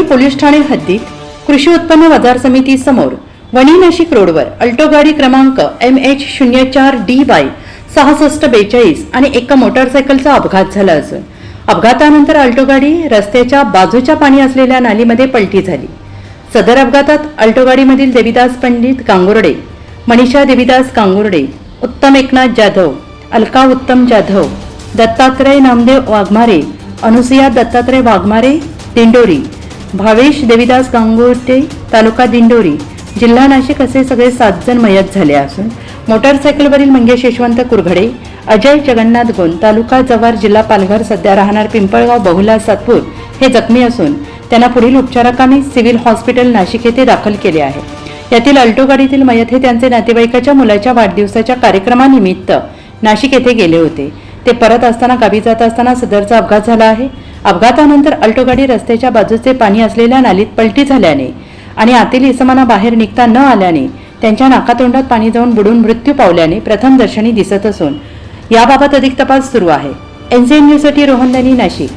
Wani police Thane हद्दीत कृषी उत्पन्न बाजार समिती समोर वणी नाशिक रोडवर अल्टो गाडी क्रमांक एम एच शून्य चार डी वाय सहासष्ट बेचाळीस आणि एका मोटारसायकलचा अपघात झाला असून अपघातानंतर अल्टो गाडी रस्त्याच्या बाजूच्या पाणी असलेल्या नालीमध्ये पलटी झाली. सदर अपघातात अल्टो गाडीमधील देविदास पंडित कांगुर्डे मनीषा देविदास गांगुर्डे उत्तम एकनाथ जाधव अलका उत्तम जाधव दत्तात्रय नामदेव वाघमारे अनुसुया दत्तात्रय वाघमारे दिंडोरी भावेश देविदास गांगोटे तालुका दिंडोरी जिल्हा नाशिक असे सगळे सात जण मयत झाले असून मोटारसायकलवरील मंगेश यशवंत कुरघडे अजय जगन्नाथ गोंद तालुका जव्हार जिल्हा पालघर सध्या राहणार पिंपळगाव बहुला सातपूर हे जखमी असून त्यांना पुढील उपचाराकामी सिव्हिल हॉस्पिटल नाशिक येथे दाखल केले आहे. यातील अल्टो गाडीतील मयत हे त्यांचे नातेवाईकाच्या मुलाच्या वाढदिवसाच्या कार्यक्रमानिमित्त नाशिक येथे गेले होते. ते परत असताना गावी जात असताना सदरचा अपघात झाला आहे. अपघातानंतर अल्टो गाडी रस्त्याच्या बाजूचे पाणी असलेल्या नालीत पलटी झाल्याने आणि आतील इसमाना बाहेर निघता न आल्याने त्यांच्या नाकातोंडात पाणी जाऊन बुडून मृत्यू पावल्याने प्रथम दर्शनी दिसत असून याबाबत अधिक तपास सुरू आहे. एनसीएन न्यूजसाठी रोहन दानी नाशिक.